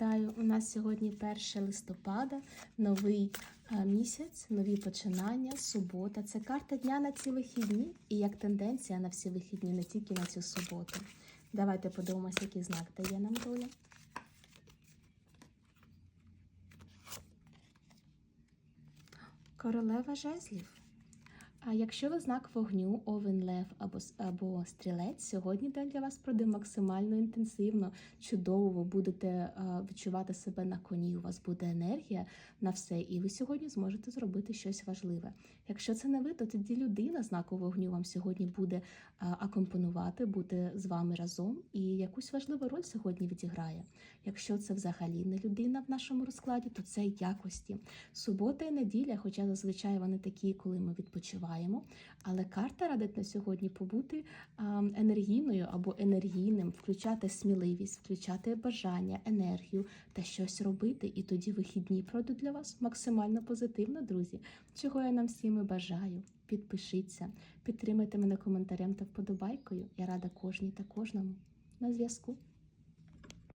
Вітаю! У нас сьогодні 1 листопада, новий е, місяць, нові починання, субота. Це карта дня на ці вихідні і як тенденція на всі вихідні, не тільки на цю суботу. Давайте подивимося, який знак дає нам доля. Королева жезлів. А якщо ви знак вогню, овен, лев або, або стрілець, сьогодні день для вас пройде максимально інтенсивно, чудово, ви будете відчувати себе на коні, у вас буде енергія на все, і ви сьогодні зможете зробити щось важливе. Якщо це не ви, то тоді людина знаку вогню вам сьогодні буде акомпонувати, бути з вами разом і якусь важливу роль сьогодні відіграє. Якщо це взагалі не людина в нашому розкладі, то це якості. Субота і неділя, хоча зазвичай вони такі, коли ми відпочиваємо. Але карта радить на сьогодні побути енергійною або енергійним, включати сміливість, включати бажання, енергію та щось робити. І тоді вихідні пройдуть для вас максимально позитивно, друзі. Чого я нам всім і бажаю. Підпишіться, підтримайте мене коментарем та вподобайкою. Я рада кожній та кожному. На зв'язку.